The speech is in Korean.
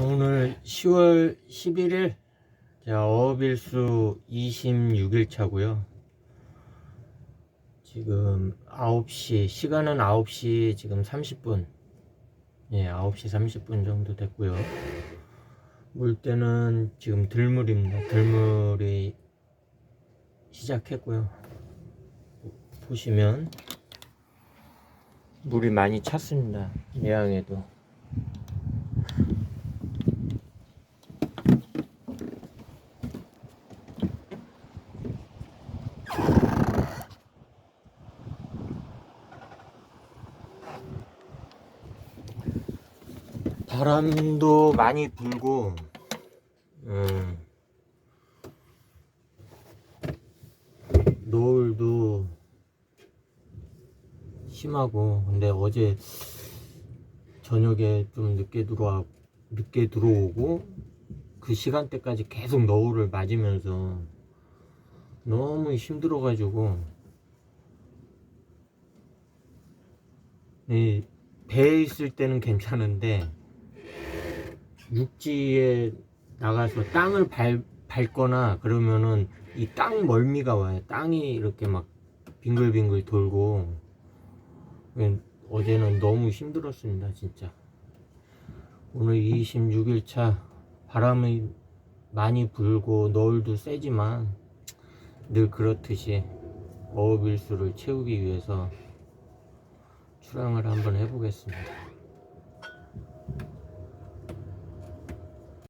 오늘 10월 11일 자, 어업일수 26일 차고요. 지금 9시 시간은 9시 지금 30분. 예, 9시 30분 정도 됐고요. 물때는 지금 들물입니다. 들물이 시작했고요. 보시면 물이 많이 찼습니다. 내양에도. 바람도 많이 불고, 음, 노을도 심하고, 근데 어제 저녁에 좀 늦게 들어와, 늦게 들어오고, 그 시간대까지 계속 노을을 맞으면서 너무 힘들어가지고, 이 배에 있을 때는 괜찮은데 육지에 나가서 땅을 밟, 밟거나 그러면은 이 땅 멀미가 와요. 땅이 이렇게 막 빙글빙글 돌고 예, 어제는 너무 힘들었습니다. 진짜. 오늘 26일차 바람이 많이 불고 노을도 세지만 늘 그렇듯이 어업일수를 채우기 위해서 출항을 한번 해보겠습니다.